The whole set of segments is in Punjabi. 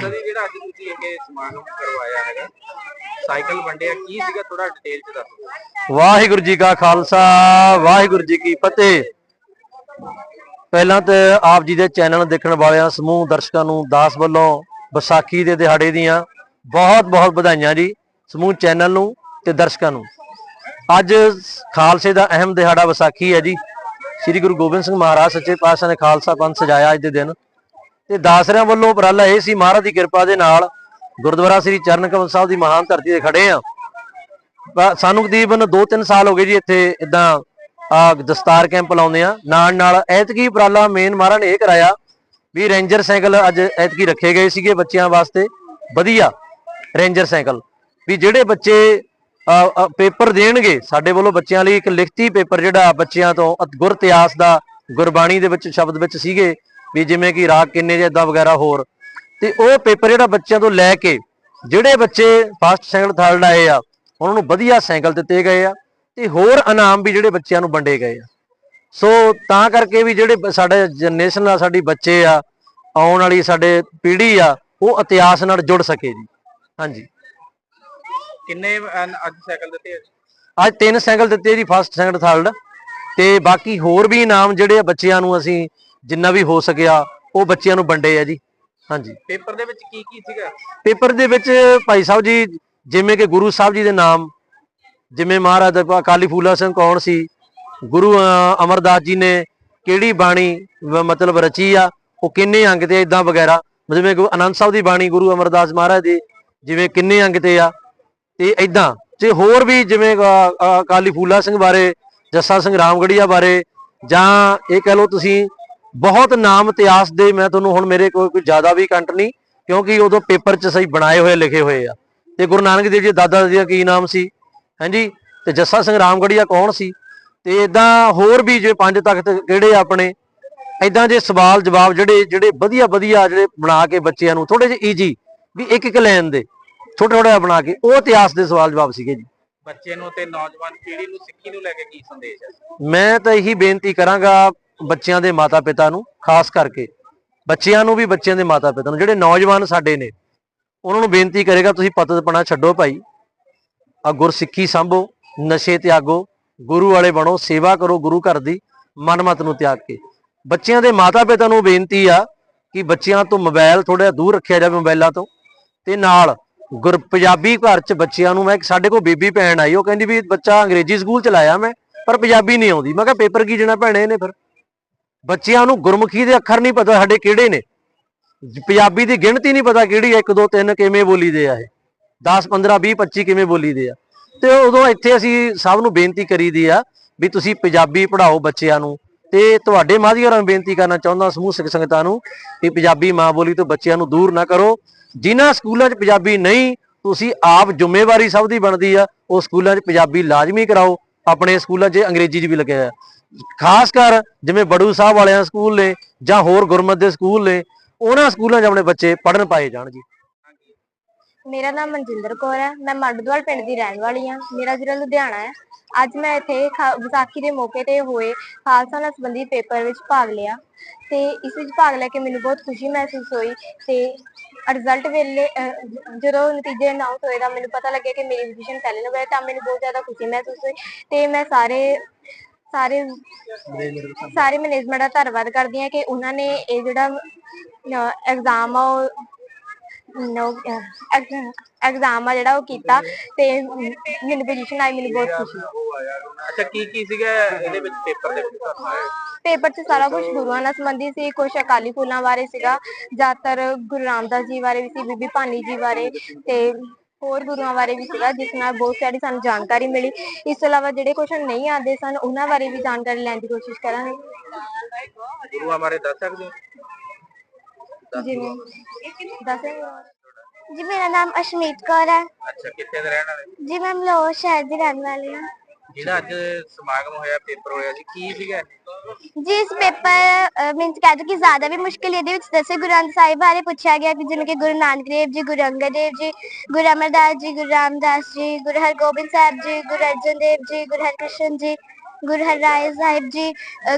ਖਾਲਸਾ ਜੀ ਜਿਹੜਾ ਅੱਜ ਤੁਸੀਂ ਇਹ ਸਮਾਗਮ ਕਰਵਾਇਆ ਹੈਗਾ। ਸਾਈਕਲ ਵੰਡਿਆ, ਕੀ ਸੀਗਾ ਥੋੜਾ ਡਿਟੇਲ ਚ ਦੱਸੋ ਵਾਹਿਗੁਰੂ ਜੀ ਕਾ ਖਾਲਸਾ, ਵਾਹਿਗੁਰੂ ਜੀ ਕੀ ਫਤਿਹ। ਪਹਿਲਾਂ ਤੇ ਆਪ ਜੀ ਦੇ ਚੈਨਲ ਦੇਖਣ ਵਾਲਿਆਂ, ਸਮੂਹ ਦਰਸ਼ਕਾਂ ਨੂੰ ਦਾਸ ਵੱਲੋਂ ਵਿਸਾਖੀ ਦੇ ਦਿਹਾੜੇ ਦੀਆਂ ਬਹੁਤ ਬਹੁਤ ਵਧਾਈਆਂ ਜੀ, ਸਮੂਹ ਚੈਨਲ ਨੂੰ ਤੇ ਦਰਸ਼ਕਾਂ ਨੂੰ। ਅੱਜ ਖਾਲਸੇ ਦਾ ਅਹਿਮ ਦਿਹਾੜਾ ਵਿਸਾਖੀ ਹੈ ਜੀ। ਸ੍ਰੀ ਗੁਰੂ ਗੋਬਿੰਦ ਸਿੰਘ ਮਹਾਰਾਜ ਸੱਚੇ ਪਾਤਸ਼ਾਹ ਨੇ ਖਾਲਸਾ ਪੰਥ ਸਜਾਇਆ ਅੱਜ ਦੇ ਦਿਨ। ਤੇ ਦਾਸਰਿਆਂ ਵੱਲੋਂ ਉਪਰਾਲਾ ਇਹ ਸੀ ਮਹਾਰਾਜ ਦੀ ਕਿਰਪਾ ਦੇ ਨਾਲ ਗੁਰਦੁਆਰਾ ਸ੍ਰੀ ਚਰਨ ਕਮਲ ਸਾਹਿਬ ਦੀ ਮਹਾਨ ਧਰਤੀ ਤੇ ਖੜੇ ਆ ਸਾਨੂੰ ਤਕਰੀਬਨ 2-3 ਸਾਲ ਹੋ ਗਏ ਜੀ ਇੱਥੇ ਇਦਾਂ ਆ ਦਸਤਾਰ ਕੈਂਪ ਲਾਉਂਦੇ ਆ ਨਾਲ ਨਾਲ ਐਤਕੀ ਉਪਰਾਲਾ ਮੇਨ ਮਹਾਰਾਜ ਨੇ ਇਹ ਕਰਾਇਆ ਵੀ ਰੇਂਜਰ ਸਾਈਕਲ ਅੱਜ ਐਤਕੀ ਰੱਖੇ ਗਏ ਸੀਗੇ ਬੱਚਿਆਂ ਵਾਸਤੇ। ਵਧੀਆ ਰੇਂਜਰ ਸਾਈਕਲ। ਵੀ ਜਿਹੜੇ ਬੱਚੇ ਅ, ਪੇਪਰ ਦੇਣਗੇ ਸਾਡੇ ਵੱਲੋਂ ਬੱਚਿਆਂ ਲਈ ਇੱਕ ਲਿਖਤੀ ਪੇਪਰ ਜਿਹੜਾ ਬੱਚਿਆਂ ਤੋਂ ਅ- ਗੁਰ ਇਤਿਹਾਸ ਦਾ ਗੁਰਬਾਣੀ ਦੇ ਵਿੱਚ ਸ਼ਬਦ ਵਿੱਚ ਸੀਗੇ ਵੀ ਜਿਵੇਂ ਕਿ ਰਾਗ ਕਿੰਨੇ ਜਿੱਦਾਂ ਵਗੈਰਾ ਹੋਰ। ਤੇ ਉਹ ਪੇਪਰ ਜਿਹੜਾ ਬੱਚਿਆਂ ਤੋਂ ਲੈ ਕੇ ਜਿਹੜੇ ਬੱਚੇ ਫਸਟ ਸੈਕੰਡ ਥਰਡ ਆਏ ਆ ਉਹਨਾਂ ਨੂੰ ਵਧੀਆ ਸਾਈਕਲ ਦਿੱਤੇ ਗਏ ਆ ਤੇ ਹੋਰ ਇਨਾਮ ਵੀ ਜਿਹੜੇ ਬੱਚਿਆਂ ਨੂੰ ਵੰਡੇ ਗਏ ਆ। ਸੋ ਤਾਂ ਕਰਕੇ ਵੀ ਜਿਹੜੇ ਸਾਡੇ ਜਨਰੇਸ਼ਨ ਆ ਸਾਡੀ ਬੱਚੇ ਆ ਆਉਣ ਵਾਲੀ ਸਾਡੇ ਪੀੜ੍ਹੀ ਆ ਉਹ ਇਤਿਹਾਸ ਨਾਲ ਜੁੜ ਸਕੇ ਜੀ। ਹਾਂਜੀ। ਕਿੰਨੇ ਅੱਜ ਸਾਈਕਲ ਦਿੱਤੇ ਆ? ਅੱਜ ਤਿੰਨ ਸਾਈਕਲ ਦਿੱਤੇ ਜੀ ਫਸਟ ਸੈਕੰਡ ਥਰਡ ਤੇ ਬਾਕੀ ਹੋਰ ਵੀ ਇਨਾਮ ਜਿਹੜੇ ਬੱਚਿਆਂ ਨੂੰ ਅਸੀਂ ਜਿੰਨਾ ਵੀ ਹੋ ਸਕਿਆ ਉਹ ਬੱਚਿਆਂ ਨੂੰ ਵੰਡੇ ਆ ਜੀ। ਹਾਂਜੀ। ਪੇਪਰ ਦੇ ਵਿੱਚ ਕੀ ਕੀ ਸੀਗਾ? ਪੇਪਰ ਦੇ ਵਿੱਚ ਭਾਈ ਸਾਹਿਬ ਜੀ ਜਿਵੇਂ ਕਿ ਗੁਰੂ ਸਾਹਿਬ ਜੀ ਦੇ ਨਾਮ ਜਿਵੇਂ ਮਹਾਰਾਜ ਅਕਾਲੀ ਫੂਲਾ ਸਿੰਘ ਕੌਣ ਸੀ ਗੁਰੂ ਅਮਰਦਾਸ ਜੀ ਨੇ ਕਿਹੜੀ ਬਾਣੀ ਮਤਲਬ ਰਚੀ ਆ ਉਹ ਕਿੰਨੇ ਅੰਗ ਤੇ ਇਦਾਂ ਵਗੈਰਾ। ਜਿਵੇਂ ਗੁਰੂ ਆਨੰਦ ਸਾਹਿਬ ਦੀ ਬਾਣੀ ਗੁਰੂ ਅਮਰਦਾਸ ਮਹਾਰਾਜ ਦੀ ਜਿਵੇਂ ਕਿੰਨੇ ਅੰਗ ਤੇ ਆ ਤੇ ਇਦਾਂ ਤੇ ਹੋਰ ਵੀ ਜਿਵੇਂ ਅਕਾਲੀ ਫੂਲਾ ਸਿੰਘ ਬਾਰੇ ਜੱਸਾ ਸਿੰਘ ਰਾਮਗੜੀਆ ਬਾਰੇ, ਜਾਂ ਇਹ ਕਹਿ ਲਓ ਤੁਸੀਂ ਬਹੁਤ ਨਾਮ ਇਤਿਹਾਸ ਦੇ ਮੈਂ ਤੁਹਾਨੂੰ ਹੁਣ ਮੇਰੇ ਕੋਲ ਕੋਈ ਜ਼ਿਆਦਾ ਵੀ ਕੰਟ ਨਹੀਂ, ਕਿਉਂਕਿ ਉਦੋਂ ਪੇਪਰ 'ਚ ਸਹੀ ਬਣਾਏ ਹੋਏ, ਲਿਖੇ ਹੋਏ ਆ। ਤੇ ਗੁਰੂ ਨਾਨਕ ਦੇਵ ਜੀ ਦਾਦਾ ਜੀ ਦਾ ਕੀ ਨਾਮ ਸੀ? ਹਾਂਜੀ, ਤੇ ਜੱਸਾ ਸਿੰਘ ਰਾਮਗੜੀਆ ਕੌਣ ਸੀ? ਤੇ ਇਦਾਂ ਹੋਰ ਵੀ ਜੇ ਪੰਜ ਤਖਤ ਕਿਹੜੇ ਆਪਣੇ? ਇਦਾਂ ਜੇ ਸਵਾਲ ਜਵਾਬ ਜਿਹੜੇ ਜਿਹੜੇ ਵਧੀਆ ਵਧੀਆ ਜਿਹੜੇ ਬਣਾ ਕੇ ਬੱਚਿਆਂ ਨੂੰ ਥੋੜੇ ਜਿਹੇ ਈਜੀ ਵੀ ਇੱਕ ਇੱਕ ਲਾਈਨ ਦੇ ਛੋਟੇ ਛੋਟੇ ਬਣਾ ਕੇ, ਉਹ ਇਤਿਹਾਸ ਦੇ ਸਵਾਲ ਜਵਾਬ ਸੀਗੇ ਜੀ। ਬੱਚੇ ਨੂੰ ਤੇ ਨੌਜਵਾਨ ਪੀੜ੍ਹੀ ਨੂੰ, ਸਿੱਖੀ ਨੂੰ ਲੈ ਕੇ ਕੀ ਸੰਦੇਸ਼ ਹੈ? ਮੈਂ ਤਾਂ ਇਹੀ ਬੇਨਤੀ ਕਰਾਂਗਾ ਬੱਚਿਆਂ ਦੇ ਮਾਤਾ-ਪਿਤਾ ਨੂੰ, ਖਾਸ ਕਰਕੇ ਬੱਚਿਆਂ ਨੂੰ ਵੀ ਬੱਚਿਆਂ ਦੇ ਮਾਤਾ-ਪਿਤਾ ਨੂੰ, ਜਿਹੜੇ ਨੌਜਵਾਨ ਸਾਡੇ ਨੇ, ਉਹਨਾਂ ਨੂੰ ਬੇਨਤੀ ਕਰੇਗਾ, ਤੁਸੀਂ ਪਤਤਪਣਾ ਛੱਡੋ ਭਾਈ। ਆ ਗੁਰਸਿੱਖੀ ਸੰਭੋ, ਨਸ਼ੇ ਤਿਆਗੋ, ਗੁਰੂ ਵਾਲੇ ਬਣੋ, ਸੇਵਾ ਕਰੋ ਗੁਰੂ ਘਰ ਦੀ, ਮਨਮਤ ਨੂੰ ਤਿਆਗ ਕੇ। ਬੱਚਿਆਂ ਦੇ ਮਾਤਾ-ਪਿਤਾ ਨੂੰ ਬੇਨਤੀ ਆ ਕਿ ਬੱਚਿਆਂ ਤੋਂ ਮੋਬਾਈਲ ਥੋੜਾ ਦੂਰ ਰੱਖਿਆ ਜਾਵੇ ਮੋਬਾਈਲਾਂ ਤੋਂ, ਤੇ ਨਾਲ ਗੁਰ ਪੰਜਾਬੀ ਘਰ ਚ ਬੱਚਿਆਂ ਨੂੰ ਮੈਂ ਸਾਡੇ ਕੋਲ ਬੀਬੀ ਭੈਣ ਆਈ, ਉਹ ਕਹਿੰਦੀ ਵੀ ਬੱਚਾ ਅੰਗਰੇਜ਼ੀ ਸਕੂਲ ਚ ਲਾਇਆ ਮੈਂ, ਪਰ ਪੰਜਾਬੀ ਨਹੀਂ ਆਉਂਦੀ। ਮੈਂ ਕਿਹਾ ਪੇਪਰ ਕੀ ਜਣਾ ਭੈਣੇ ਨੇ ਫਿਰ? ਬੱਚਿਆਂ ਨੂੰ ਗੁਰਮੁਖੀ ਦੇ ਅੱਖਰ ਨਹੀਂ ਪਤਾ ਸਾਡੇ ਕਿਹੜੇ ਨੇ। ਪੰਜਾਬੀ ਦੀ ਗਿਣਤੀ ਨਹੀਂ ਪਤਾ ਕਿਹੜੀ 1 2 3 ਕਿਵੇਂ ਬੋਲੀ ਦੇ ਆ ਇਹ। 10 15 20 25 ਕਿਵੇਂ ਬੋਲੀ ਦੇ ਆ। ਤੇ ਉਦੋਂ ਇੱਥੇ ਅਸੀਂ ਸਭ ਨੂੰ ਬੇਨਤੀ ਕਰੀ ਦੀ ਆ ਵੀ ਤੁਸੀਂ ਪੰਜਾਬੀ ਪੜ੍ਹਾਓ ਬੱਚਿਆਂ ਨੂੰ। ਤੇ ਤੁਹਾਡੇ ਮਾਧਿਅਮ ਰਾਹੀਂ ਬੇਨਤੀ ਕਰਨਾ ਚਾਹੁੰਦਾ ਸਮੂਹ ਸਿੱਖ ਸੰਗਤਾਂ ਨੂੰ ਕਿ ਪੰਜਾਬੀ ਮਾਂ ਬੋਲੀ ਤੋਂ ਬੱਚਿਆਂ ਨੂੰ ਦੂਰ ਨਾ ਕਰੋ। ਜਿਨ੍ਹਾਂ ਸਕੂਲਾਂ 'ਚ ਪੰਜਾਬੀ ਨਹੀਂ, ਤੁਸੀਂ ਆਪ ਜ਼ਿੰਮੇਵਾਰੀ ਸਭ ਦੀ ਬਣਦੀ ਆ। ਉਹ ਸਕੂਲਾਂ 'ਚ ਪੰਜਾਬੀ ਲਾਜ਼ਮੀ ਕਰਾਓ। ਆਪਣੇ ਸਕੂਲਾਂ 'ਚ ਅੰਗਰੇਜ਼ੀ 'ਚ ਵੀ ਲੱਗਿਆ ਆ ਖਾਸ ਕਰ ਜਿਵੇਂ ਬੜੂ ਸਾਹਿਬ ਵਾਲਿਆਂ ਸਕੂਲ ਨੇ ਜਾਂ ਹੋਰ ਗੁਰਮਤ ਦੇ ਸਕੂਲ ਨੇ, ਉਹਨਾਂ ਸਕੂਲਾਂ 'ਚ ਆਪਣੇ ਬੱਚੇ ਪੜ੍ਹਨ ਪਾਏ ਜਾਣ ਜੀ। ਮੇਰਾ ਨਾਮ ਮਨਜਿੰਦਰ ਕੌਰ ਹੈ ਮੈਂ ਮੰਡਦਵਾਲ ਪਿੰਡ ਦੀ ਰਹਿਣ ਵਾਲੀ ਹਾਂ ਮੇਰਾ ਜ਼ਿਲ੍ਹਾ ਲੁਧਿਆਣਾ ਹੈ ਅੱਜ ਮੈਂ ਇੱਥੇ ਖਾ- ਵਿਸਾਖੀ ਦੇ ਮੌਕੇ ਤੇ ਹੋਏ ਖਾਲਸਾ ਨਾਲ ਸੰਬੰਧਿਤ ਪੇਪਰ ਵਿੱਚ ਭਾਗ ਲਿਆ ਤੇ ਇਸ ਵਿੱਚ ਭਾਗ ਲੈ ਕੇ ਮੈਨੂੰ ਬਹੁਤ ਖੁਸ਼ੀ ਮਹਿਸੂਸ ਹੋਈ ਤੇ ਰਿਜ਼ਲਟ ਵੇਲੇ ਅਹ, ਜਦੋਂ ਨਤੀਜੇ ਅਨਾਉਂਸ ਹੋਏ ਤਾਂ ਮੈਨੂੰ ਪਤਾ ਲੱਗਿਆ ਕਿ ਮੇਰੀ ਪੋਜੀਸ਼ਨ ਪਹਿਲੇ ਨੰਬਰ ਹੈ ਤਾਂ ਮੈਨੂੰ ਬਹੁਤ ਜ਼ਿਆਦਾ ਖੁਸ਼ੀ ਮਹਿਸੂਸ ਹੋਈ ਤੇ ਮੈਂ ਸਾਰੇ ਸਾਰੇ ਸਾਰੇ ਮੈਨੇਜਮੈਂਟ ਦਾ ਧੰਨਵਾਦ ਕਰਦੀ ਹਾਂ ਕਿ ਉਹਨਾਂ ਨੇ ਇਹ ਜਿਹੜਾ ਐਗਜ਼ਾਮ ਆ ਉਹ ਐਗਜ਼ਾਮ ਆ ਜਿਹੜਾ ਉਹ ਕੀਤਾ ਤੇ ਮੈਨੂੰ ਪੋਜੀਸ਼ਨ ਆਈ ਮੈਨੂੰ ਬਹੁਤ ਖੁਸ਼ੀ ਹੈ ਅੱਛਾ ਕੀ ਕੀ ਸੀਗਾ ਇਹਦੇ ਵਿੱਚ ਪੇਪਰ ਦੇ ਵਿੱਚ? ਤੁਹਾਨੂੰ ਆਇਆ? ਪੇਪਰ 'ਚ ਸਾਰਾ ਕੁਝ ਗੁਰੂਆਂ ਨਾਲ ਸੰਬੰਧੀ ਸੀ ਕੁਝ ਅਕਾਲੀ ਫੁੱਲਾਂ ਬਾਰੇ ਸੀਗਾ ਜ਼ਿਆਦਾਤਰ ਗੁਰੂ ਰਾਮਦਾਸ ਜੀ ਬਾਰੇ ਵੀ ਸੀ ਬੀਬੀ ਭਾਨੀ ਜੀ ਬਾਰੇ ਤੇ ਹੋਰ ਗੁਰੂਆਂ ਬਾਰੇ ਵੀ ਸੀਗਾ ਜਿਸ ਨਾਲ ਬਹੁਤ ਸਾਰੀ ਸਾਨੂੰ ਜਾਣਕਾਰੀ ਮਿਲੀ। ਇਸ ਤੋਂ ਇਲਾਵਾ ਜਿਹੜੇ ਕੁਐਸਚਨ ਨਹੀਂ ਆਉਂਦੇ ਸਨ ਉਹਨਾਂ ਬਾਰੇ ਵੀ ਜਾਣਕਾਰੀ ਲੈਣ ਦੀ ਕੋਸ਼ਿਸ਼ ਕਰਾਂਗੇ। ਗੁਰੂਆਂ ਬਾਰੇ ਦੱਸ ਸਕਦੇ ਹੋ ਜਿਵੇਂ ਦੱਸੇ ਜੀ ਮੇਰਾ ਨਾਮ ਅਸ਼ਮੀਤ ਕੌਰ ਹੈ। ਅੱਛਾ ਕਿੱਥੇ ਦੇ ਰਹਿਣ ਵਾਲੇ? ਜੀ ਮੈਂ ਮਲੋਰ ਸ਼ਹਿਰ ਦੀ ਰਹਿਣ ਵਾਲੀ ਹਾਂ। ਜਿਹੜਾ ਅੱਜ ਸਮਾਗਮ ਹੋਇਆ ਪੇਪਰ ਹੋਇਆ ਸੀ ਕੀ ਸੀਗਾ ਇਹ? ਜੀ ਇਸ ਪੇਪਰ ਮੀਨਸ ਕਹਿ ਦੋ ਕਿ ਜ਼ਿਆਦਾ ਵੀ ਮੁਸ਼ਕਿਲ ਇਹਦੇ ਵਿੱਚ ਦਸੇ ਗੁਰੂ ਗ੍ਰੰਥ ਸਾਹਿਬ ਬਾਰੇ ਪੁੱਛਿਆ ਗਿਆ ਕਿ ਜਿਵੇਂ ਕਿ ਗੁਰੂ ਨਾਨਕ ਦੇਵ ਜੀ ਗੁਰੂ ਅੰਗਦ ਦੇਵ ਜੀ ਗੁਰੂ ਅਮਰਦਾਸ ਜੀ ਗੁਰੂ ਰਾਮਦਾਸ ਜੀ ਗੁਰੂ ਹਰਗੋਬਿੰਦ ਸਾਹਿਬ ਜੀ ਗੁਰੂ ਅਰਜਨ ਦੇਵ ਜੀ ਗੁਰੂ ਹਰਕ੍ਰਿਸ਼ਨ ਜੀ ਗੁਰੂ ਹਰਿਰਾਏ ਸਾਹਿਬ ਜੀ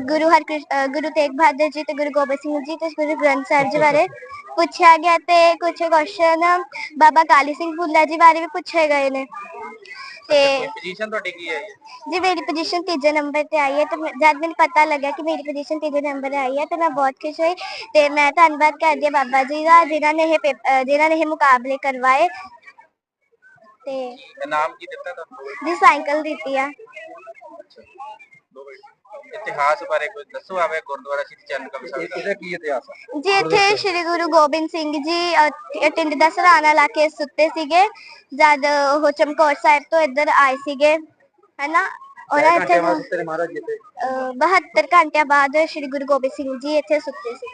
ਗੁਰੂ ਹਰਕ੍ਰਿਸ਼ਨ ਗੁਰੂ ਤੇਗ ਬਹਾਦਰ ਜੀ ਤੇ ਗੁਰੂ ਗੋਬਿੰਦ ਸਿੰਘ ਜੀ ਤੇ ਗੁਰੂ ਗ੍ਰੰਥ ਸਾਹਿਬ ਜੀ ਬਾਰੇ ਪੁੱਛਿਆ ਗਿਆ ਤੇ ਕੁਝ ਕੁਐਸਚਨ ਬਾਬਾ ਕਾਲੀ ਸਿੰਘ ਭੁੱਲਾ ਜੀ ਬਾਰੇ ਵੀ ਪੁੱਛੇ ਗਏ ਨੇ ਤੇ ਪੋਜੀਸ਼ਨ ਤੁਹਾਡੀ ਕੀ ਹੈ ਜੀ? ਮੇਰੀ ਪੋਜੀਸ਼ਨ ਤੀਜੇ ਨੰਬਰ ਤੇ ਆਈ ਹੈ ਤੇ ਜਦ ਮੈਨੂੰ ਪਤਾ ਲੱਗਾ ਕਿ ਮੇਰੀ ਪੋਜੀਸ਼ਨ ਤੀਜੇ ਨੰਬਰ ਤੇ ਆਈ ਹੈ ਤੇ ਮੈਂ ਬਹੁਤ ਖੁਸ਼ ਹੋਈ ਤੇ ਮੈਂ ਧੰਨਵਾਦ ਕਰਦੀ ਹਾਂ ਬਾਬਾ ਜੀ ਦਾ ਜਿਨ੍ਹਾਂ ਨੇ ਇਹ ਜਿਨ੍ਹਾਂ ਨੇ ਇਹ ਮੁਕਾਬਲੇ ਕਰਵਾਏ ਤੇ ਇਨਾਮ ਕੀ ਦਿੱਤਾ ਤੁਹਾਨੂੰ ਜੀ ਸਾਈਕਲ ਦਿੱਤੀ ਆ। ਇਤਿਹਾਸ ਬਾਰੇ ਕੁਝ ਦੱਸੋ ਆਵੇ ਗੁਰਦੁਆਰਾ ਸ੍ਰੀ ਚੰਨ ਕਮਸਾ ਇਹਦਾ ਕੀ ਇਤਿਹਾਸ ਹੈ ਜੀ ਇੱਥੇ ਸ੍ਰੀ ਗੁਰੂ ਗੋਬਿੰਦ ਸਿੰਘ ਜੀ ਅ, ਟਿੰਡ ਦਾ ਸਰਾਣਾ ਲਾ ਕੇ ਸੁੱਤੇ ਸੀਗੇ ਜਦ ਉਹ ਚਮਕੌਰ ਸਾਹਿਬ ਤੋਂ ਇੱਧਰ ਆਏ ਸੀਗੇ ਹੈਨਾ? ਉਹਨਾਂ ਇੱਥੇ ਤੇਰੇ ਮਹਾਰਾਜ ਜੀ ਤੇ ਅ, 72 ਘੰਟਿਆਂ ਬਾਅਦ ਸ੍ਰੀ ਗੁਰੂ ਗੋਬਿੰਦ ਸਿੰਘ ਜੀ ਇੱਥੇ ਸੁੱਤੇ ਸੀ।